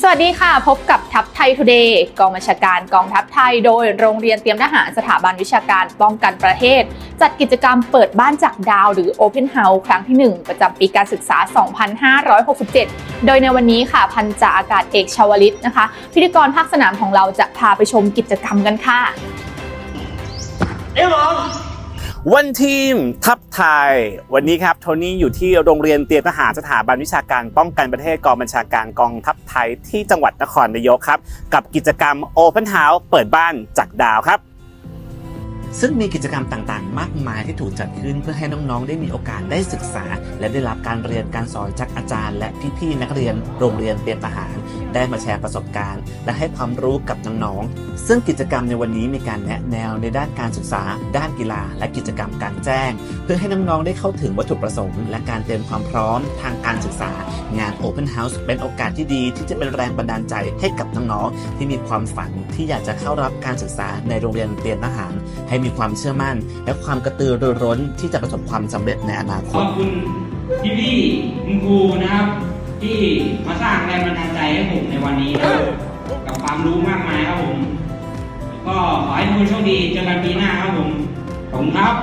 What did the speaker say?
สวัสดีค่ะ พบกับทัพไทยทูเดย์กองบัญชาการกองทัพไทย โดยโรงเรียนเตรียมทหารสถาบันวิชาการป้องกันประเทศ จัดกิจกรรมเปิดบ้านจากดาวหรือ Open House ครั้งที่ 1 ประจำปีการศึกษา 2567 โดยในวันนี้ค่ะ พันจ่าอากาศเอกชาวลิตนะคะ พิธีกรภาคสนามของเราจะพาไปชมกิจกรรมกันค่ะ วันทีมทัพไทย วันนี้ครับโทนี่อยู่ที่โรงเรียนเตรียมทหารสถาบันวิชาการป้องกันประเทศกองบัญชาการกองทัพไทยที่จังหวัดนครนายกครับ กับกิจกรรม Open House เปิดบ้านจากดาวครับ ซึ่งมีกิจกรรมต่างๆ มากมายที่ถูกจัดขึ้นเพื่อให้น้องๆ ได้มีโอกาสได้ศึกษา และได้รับการเรียนการสอนจากอาจารย์ และพี่ๆนักเรียนโรงเรียนเตรียมทหาร ได้มาแชร์ประสบการณ์ และให้ความรู้กับน้องๆ ซึ่งกิจกรรมในวันนี้มีการแนะแนวในด้านการศึกษา ด้านกีฬา และกิจกรรมการแจ้ง เพื่อให้น้องๆ ได้เข้าถึงวัตถุประสงค์ และการเตรียมความพร้อมทางการศึกษา งาน Open House เป็นโอกาสที่ดีที่จะเป็นแรงบันดาลใจให้กับน้องๆ ที่มีความฝันที่อยากจะเข้ารับการศึกษาในโรงเรียนเตรียมทหาร ให้มีความเชื่อมั่น และความกระตือรือร้นที่จะประสบความสำเร็จในอนาคตขอบคุณพี่พี่ๆคุณครูนะครับ ที่มาสร้างแรงบันดาล ใจให้ผมในวันนี้นะกับความรู้มากมายครับผม ก็ขอให้ทุกคนโชคดีเจอกันปีหน้าครับผม ขอบคุณครับ